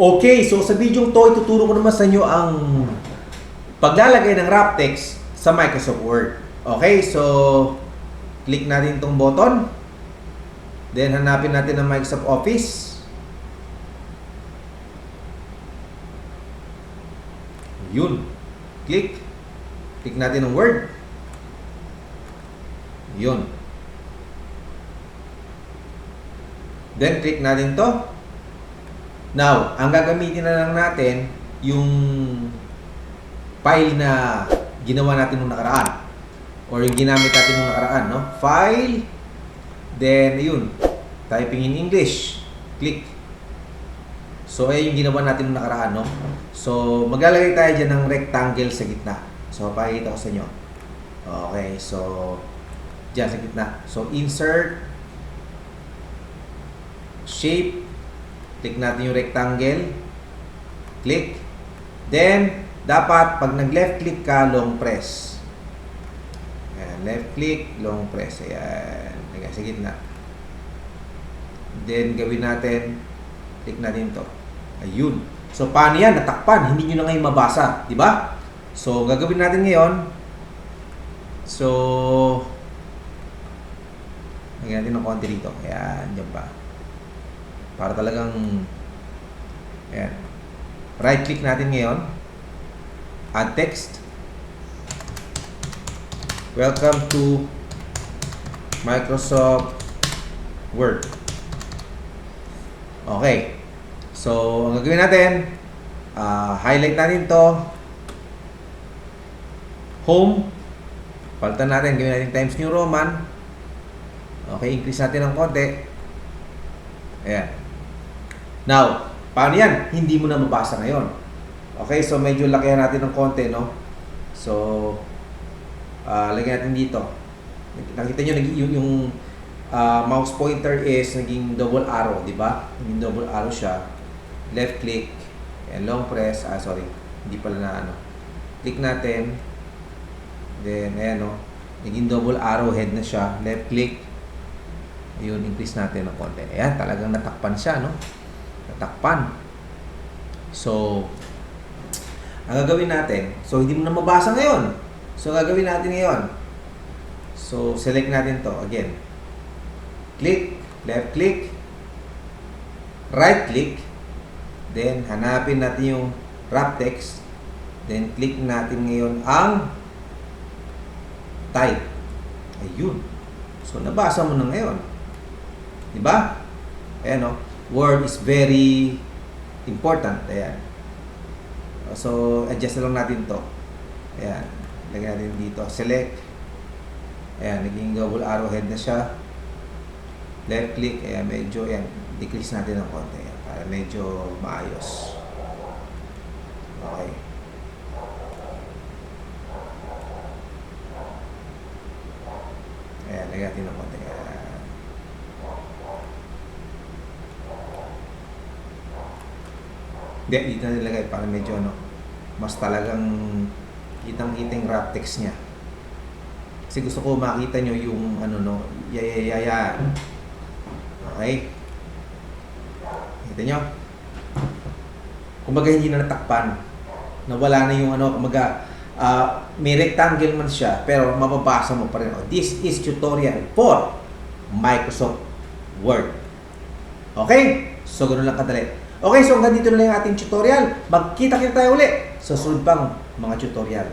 Okay, so sa video to, ituturo ko naman sa inyo ang paglalagay ng wrap text sa Microsoft Word. Okay, so click natin itong button. Then hanapin natin ang Microsoft Office. Yun. Click. Click natin ang Word. Yun. Then click natin to. Now, ang gagamitin na lang natin yung file na ginawa natin nung nakaraan or yung ginamit natin nung nakaraan, no? File, then yun, typing in English, click. So, ayun yung ginawa natin nung nakaraan, no? So, maglalagay tayo dyan ng rectangle sa gitna. So, pakikita ko sa inyo. Okay, so, dyan sa gitna. So, insert, shape, click natin yung rectangle, click, then, dapat, pag nag-left click ka, long press. Ayan, left click, long press. Ayan, Ayan, sa gitna. Then, gawin natin, click natin to. Ayun. So, paano yan? Natakpan. Hindi nyo na ngayon mabasa. Di ba? So, gagawin natin ngayon. So, lagyan natin ng konti dito. Ayan, dyan pa. Para talagang, ayan. Right click natin ngayon. Add text. Welcome to Microsoft Word. Okay. So, ang gagawin natin, ah, highlight natin to. Home. Palitan natin, gawin natin Times New Roman. Okay, increase natin ng konti. Ayan. Now, paano yan? Hindi mo na mabasa ngayon. Okay, so medyo lakihan natin ng konti, no? So, ah lagyan natin dito. Nakita nyo, yung, yung ah, mouse pointer is naging double arrow, di ba? Naging double arrow siya. Left click, and long press. Ah, sorry. Hindi pala na ano. Click natin. Then, ayan, no? Naging double arrow head na siya. Left click. Ayun, increase natin ng konti. Ayan, talagang natakpan siya, no? Natakpan. So, ang gagawin natin, so hindi mo na mabasa ngayon. So, gagawin natin ngayon, so select natin to again. Click, left click, right click, then hanapin natin yung wrap text, then click natin ngayon ang type. Ayun. So, nabasa mo na ngayon. Di ba? Ayan o. Word is very important. Ayan. So, adjust na lang natin to. Ayan. Lagyan natin dito. Select. Ayan. Naging double arrowhead na siya. Left click. Ayan. Medyo, ayan. Decrease natin ng konti. Ayan. Para medyo maayos. Okay. Ayan. Lagyan natin ng konti. Ayan. Hindi, dito na nilagay para medyo ano, mas talagang kitang-kita yung rap text niya. Kasi gusto ko makita nyo yung ano no, yayayaya. Okay? Kita nyo? Kumbaga hindi na natakpan. Nawala na yung ano, kumbaga ah, may rectangle man siya, pero mababasa mo pa rin. Oh, this is tutorial for Microsoft Word. Okay? So, ganun lang kadali. Okay, so hanggang dito na lang yung ating tutorial. Magkita-kita tayo uli sa sunod pang mga tutorial.